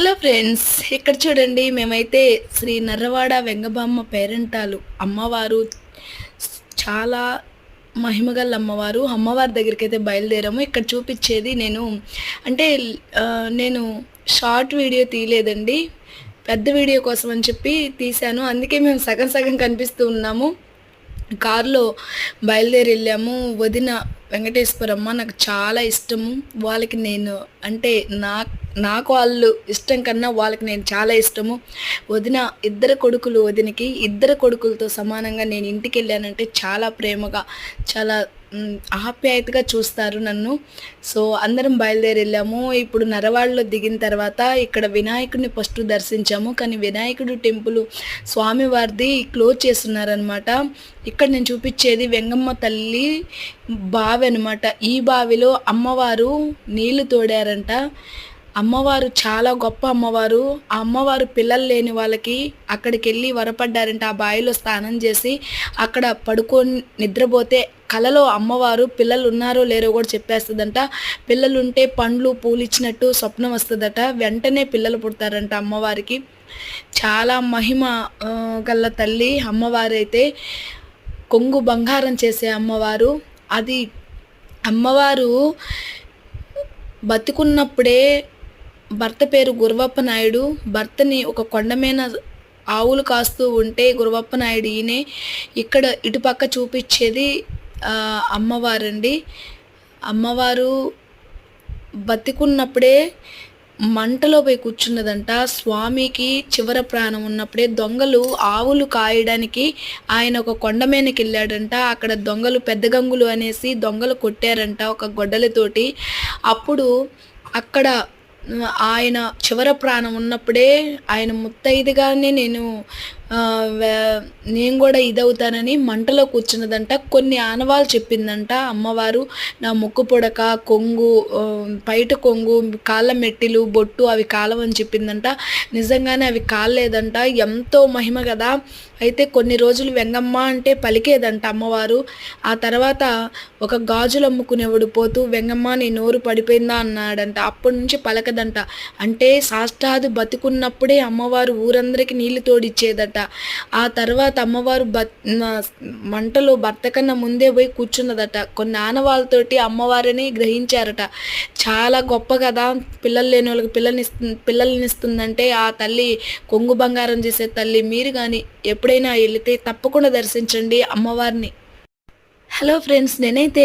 Hello friends ఇక్కడ చూడండి మేమైతే శ్రీ నర్రవాడ వెంగబామ్మ పేరెంటాలు అమ్మవారు. చాలా మహిమగల అమ్మవారు. అమ్మవారి దగ్గరికి అయితే బయలుదేరాము. ఇక్కడ చూపించేది నేను అంటే నేను షార్ట్ వీడియో తీయలేదండి. పెద్ద వీడియో కోసం అని చెప్పి తీశాను. అందుకే మేము సగం సగం కనిపిస్తూ ఉన్నాము. కారులో బయలుదేరి వెళ్ళాము వదిన వెంకటేశ్వరమ్మ నాకు చాలా ఇష్టము. వాళ్ళకి నేను అంటే నా నాకు వాళ్ళు ఇష్టం కన్నా వాళ్ళకి నేను చాలా ఇష్టము. వదిన ఇద్దరు కొడుకులు వదినకి. ఇద్దరు కొడుకులతో సమానంగా నేను ఇంటికి వెళ్ళానంటే చాలా ప్రేమగా చాలా ఆప్యాయతగా చూస్తారు నన్ను. సో అందరం బయలుదేరి వెళ్ళాము ఇప్పుడు నరవాడలో దిగిన తర్వాత ఇక్కడ వినాయకుడిని ఫస్ట్ దర్శించాము. కానీ వినాయకుడు టెంపుల్ స్వామివారిది క్లోజ్ చేస్తున్నారనమాట ఇక్కడ నేను చూపించేది వెంగమ్మ తల్లి బావి అనమాట ఈ బావిలో అమ్మవారు నీళ్ళు తోడారంట. అమ్మవారు చాలా గొప్ప అమ్మవారు. ఆ అమ్మవారు పిల్లలు లేని వాళ్ళకి అక్కడికి వెళ్ళి వరపడ్డారంట. ఆ బావిలో స్నానం చేసి అక్కడ పడుకొని నిద్రపోతే కలలో అమ్మవారు పిల్లలు ఉన్నారో లేరో కూడా చెప్పేస్తుందంట. పిల్లలు ఉంటే పండ్లు పూలు ఇచ్చినట్టు స్వప్నం వస్తుందట. వెంటనే పిల్లలు పుడతారంట అమ్మవారికి. చాలా మహిమ గల తల్లి అమ్మవారు అయితే కొంగు బంగారం చేసే అమ్మవారు. అది అమ్మవారు బతికున్నప్పుడే భర్త పేరు గురవప్ప నాయుడు. భర్తని ఒక కొండ మీద ఆవులు కాస్తూ ఉంటే గురవప్ప నాయుడు ఈయనే ఇక్కడ ఇటుపక్క చూపించేది అమ్మవారండి. అమ్మవారు బతికున్నప్పుడే మంటలో పోయి కూర్చున్నదంట. స్వామికి చివర ప్రాణం ఉన్నప్పుడే దొంగలు ఆవులు కాయడానికి ఆయన ఒక కొండ మీదకి వెళ్ళాడంట. అక్కడ దొంగలు పెద్ద గంగులు అనేసి దొంగలు కొట్టారంట ఒక గొడ్డలతోటి. అప్పుడు అక్కడ ఆయన చివర ప్రాణం ఉన్నప్పుడే ఆయన ముత్తైదుగానే నేను నేను కూడా ఇదవుతానని మంటలో కూర్చున్నదంట. కొన్ని ఆనవాళ్ళు చెప్పిందంట. అమ్మవారు నా ముక్కు పొడక కొంగు బయట పైట కొంగు కాళ్ళ మెట్టిలు బొట్టు అవి కాలవని చెప్పిందంట. నిజంగానే అవి కాలేదంట ఎంతో మహిమ కదా. అయితే కొన్ని రోజులు వెంగమ్మ అంటే పలికేదంట అమ్మవారు. ఆ తర్వాత ఒక గాజులు అమ్ముకునేవాడు పోతూ వెంగమ్మ నీ నోరు పడిపోయిందా? అన్నాడంట. అప్పటి నుంచి పలకదంట. అంటే సాష్టాది బతికున్నప్పుడే అమ్మవారు ఊరందరికీ నీళ్ళు తోడిచ్చేదట. ఆ తర్వాత అమ్మవారు బత్ మంటలో భర్త కన్నా ముందే పోయి కూర్చున్నదట. కొన్ని ఆనవాళ్ళతోటి అమ్మవారిని గ్రహించారట. చాలా గొప్ప కదా పిల్లలు లేని వాళ్ళకి పిల్లల్ని పిల్లల్ని ఇస్తుందంటే ఆ తల్లి కొంగు బంగారం చేసే తల్లి మీరు కానీ ఎప్పుడైనా వెళితే తప్పకుండా దర్శించండి అమ్మవారిని. హలో ఫ్రెండ్స్ నేనైతే